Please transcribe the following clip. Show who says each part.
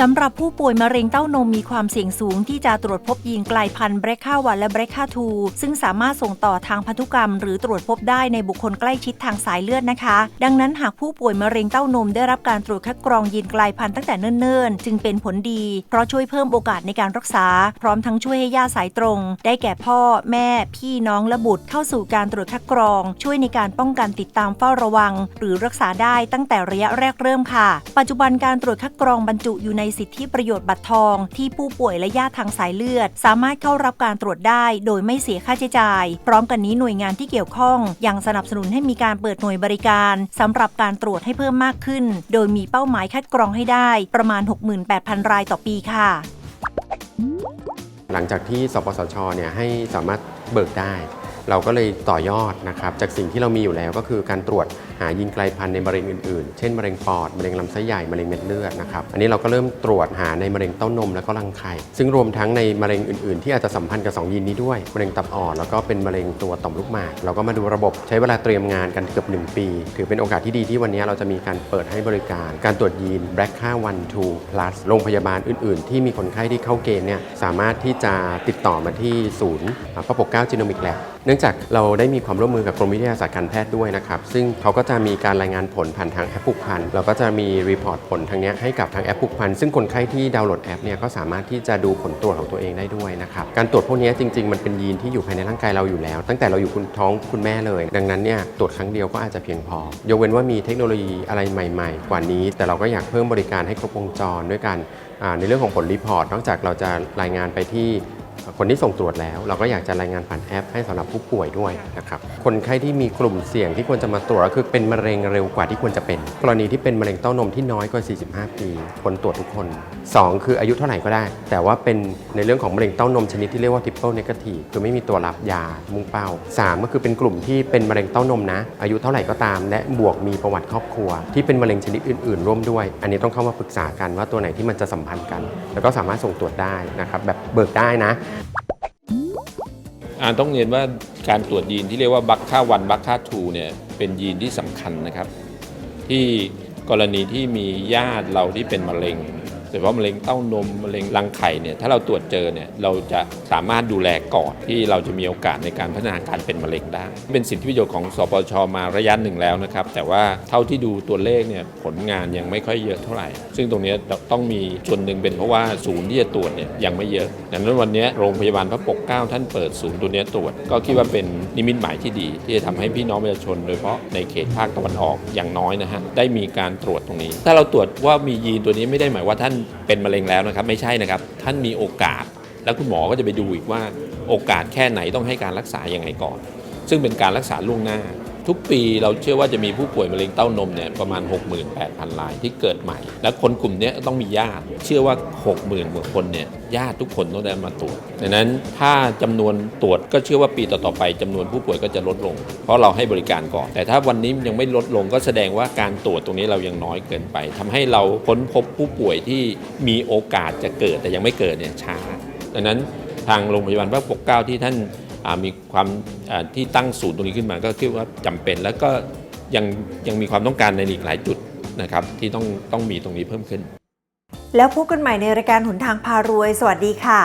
Speaker 1: สำหรับผู้ป่วยมะเร็งเต้านมมีความเสี่ยงสูงที่จะตรวจพบยีนกลายพันธุ์เบรค่าวันและเบรคค่าทูซึ่งสามารถส่งต่อทางพันธุกรรม หรือตรวจพบได้ในบุคคลใกล้ชิดทางสายเลือดนะคะ ดังนั้นหากผู้ป่วยมะเร็งเต้านมได้รับการตรวจคัดกรองยีนกลายพันธุ์ตั้งแต่เนิ่นๆ จึงเป็นผลดี เพราะช่วยเพิ่มโอกาสในการรักษา พร้อมทั้งช่วยให้ญาติสายตรง ได้แก่พ่อ แม่ พี่น้องและบุตรเข้าสู่การตรวจคัดกรอง ช่วยในการป้องกันติดตามเฝ้าระวัง หรือรักษาได้ตั้งแต่ระยะแรกเริ่มค่ะ ปัจจุบันการตรวจคัดกรองบรรจุอยู่ในในสิทธิประโยชน์บัตรทอง ที่ผู้ป่วยและญาติทางสายเลือด สามารถเข้ารับการตรวจได้ โดยไม่เสียค่าใช้จ่าย พร้อมกันนี้หน่วยงานที่เกี่ยวข้อง ยังสนับสนุนให้มีการเปิดหน่วยบริการสำหรับการตรวจให้เพิ่มมากขึ้น โดยมีเป้าหมายคัดกรองให้ได้ประมาณ 68,000 รายต่อปีค่ะ
Speaker 2: หลังจากที่สปสชเนี่ยให้สามารถเบิกได้ เราก็เลยต่อยอดนะครับจากสิ่งที่เรามีอยู่แล้วก็คือการตรวจหายีนไกลพันธุ์ในมะเร็งอื่นๆ เช่นมะเร็งปอดมะเร็งลำไส้ใหญ่มะเร็งเม็ดเลือดนะครับอันนี้เราก็เริ่มตรวจหาในมะเร็งเต้านมและก็รังไข่ซึ่งรวมทั้งในมะเร็งอื่นๆ ที่อาจจะสัมพันธ์กับ2ยีนนี้ด้วยมะเร็งตับอ่อนแล้วก็เป็นมะเร็งตัวต่อมลูกหมากเราก็มาดูระบบใช้เวลาเตรียมงานกันเกือบ1 ปี ถือเป็นโอกาสที่ดีที่วันนี้เราจะมีการเปิดให้บริการ การตรวจยีน BRCA 1 2 plus โรงพยาบาลอื่นๆ ที่มีคนไข้ที่เข้าเกณฑ์เนี่ยสามารถที่จะติดต่อมาที่ศูนย์พระปกเกล้าจีโนมิกแลบเนื่องจากเราได้มีความร่วมมือกับกรมวิทยาศาสตร์การแพทย์ด้วยนะครับ ซึ่งเขาก็จะมีการรายงานผลผ่านทางแอปผูกพัน เราก็จะมีรีพอร์ตผลทางนี้ให้กับทางแอปผูกพัน ซึ่งคนไข้ที่ดาวน์โหลดแอปเนี่ยก็สามารถที่จะดูผลตรวจของตัวเองได้ด้วยนะครับ การตรวจพวกนี้จริง ๆ มันเป็นยีนที่อยู่ภายในร่างกายเราอยู่แล้ว ตั้งแต่เราอยู่คุณท้องคุณแม่เลย ดังนั้นเนี่ยตรวจครั้งเดียวก็อาจจะเพียงพอ ยกเว้นว่ามีเทคโนโลยีอะไรใหม่ ๆ กว่านี้ แต่เราก็อยากเพิ่มบริการให้ครบวงจรด้วยกันในเรื่องของผลรีพอร์ตนอกจากเราจะรายงานไปที่ คนที่ส่งตรวจแล้ว เราก็อยากจะรายงานผ่านแอป ให้สำหรับผู้ป่วยด้วยนะครับคนไข้ที่มีกลุ่มเสี่ยงที่ควรจะมาตรวจก็คือเป็นมะเร็งเร็วกว่าที่ควรจะเป็น กรณีที่เป็นมะเร็งเต้านมที่น้อยกว่า 45 ปีควรตรวจทุกคน 2 คืออายุเท่าไหร่ก็ได้ แต่ว่าเป็นในเรื่องของมะเร็งเต้านมชนิดที่เรียกว่า triple negative คือไม่มีตัวรับยามุ่งเป้า 3 ก็คือเป็นกลุ่มที่เป็นมะเร็งเต้านมนะ อายุเท่าไหร่ก็ตาม และบวกมีประวัติครอบครัว ที่เป็นมะเร็งชนิดอื่น ๆ ร่วมด้วย อันนี้ต้องเข้ามาปรึกษากันว่าตัวไหนที่มันจะสัมพันธ์กัน แล้วก็สามารถส่งตรวจได้นะครับแบบเบิกได้นะ
Speaker 3: อ่าต้องเรียนว่าการตรวจยีนที่เรียกว่าบัคค่าวันบัคค่าทูเนี่ยเป็นยีนที่สำคัญนะครับ ที่กรณีที่มีญาติเราที่เป็นมะเร็ง ดยเฉพาะมะเร็งเต้านมมะเร็งรังไข่เนี่ยถ้าเราตรวจเจอเนี่ยเราจะสามารถดูแลก่อนที่เราจะมีโอกาสในการพัฒนาการเป็นมะเร็งได้ เป็นสิทธิประโยชน์ของสปชมาระยะหนึ่งแล้วนะครับ แต่ว่าเท่าที่ดูตัวเลขเนี่ยผลงานยังไม่ค่อยเยอะเท่าไหร่ ซึ่งตรงนี้ต้องมีส่วนหนึ่งเป็นเพราะว่าศูนย์ที่จะตรวจเนี่ยยังไม่เยอะดังนั้นวันนี้โรงพยาบาลพระปกเกล้าท่านเปิดศูนย์ตัวนี้ตรวจ ก็คิดว่าเป็นนิมิตหมายที่ดี ที่จะทำให้พี่น้องประชาชน โดยเฉพาะในเขตภาคตะวันออกอย่างน้อยนะฮะได้มีการตรวจตรงนี้ ถ้าเราตรวจว่ามียีนตัวนี้ไม่ได้หมายว่าท่านเป็นมะเร็งแล้วนะครับ ไม่ใช่นะครับ ท่านมีโอกาส แล้วคุณหมอก็จะไปดูอีกว่าโอกาสแค่ไหนต้องให้การรักษาอย่างไงก่อน ซึ่งเป็นการรักษาล่วงหน้า ทุกปีเราเชื่อว่าจะมีผู้ป่วยมะเร็งเต้านมเนี่ยประมาณ 68,000รายที่เกิดใหม่ และคนกลุ่มนี้ต้องมีญาติเชื่อว่า 60,000กว่าคนเนี่ยญาติทุกคนต้องได้มาตรวจดังนั้นถ้าจำนวนตรวจก็เชื่อว่าปีต่อๆไปจำนวนผู้ป่วยก็จะลดลง เพราะเราให้บริการก่อน แต่ถ้าวันนี้ยังไม่ลดลงก็แสดงว่าการตรวจตรงนี้เรายังน้อยเกินไปทำให้เราค้นพบผู้ป่วยที่มีโอกาสจะเกิดแต่ยังไม่เกิดเนี่ยช้าดังนั้นทางโรงพยาบาลพระปกเกล้าที่ท่าน มีความที่ตั้งศูนย์ตรงนี้ขึ้นมา ก็คิดว่าจำเป็น แล้วก็ยังยังมีความต้องการในอีกหลายจุดนะครับที่ต้องต้องมีตรงนี้เพิ่มขึ้น
Speaker 1: แล้วพบกันใหม่ในรายการหนทางพารวย สวัสดีค่ะ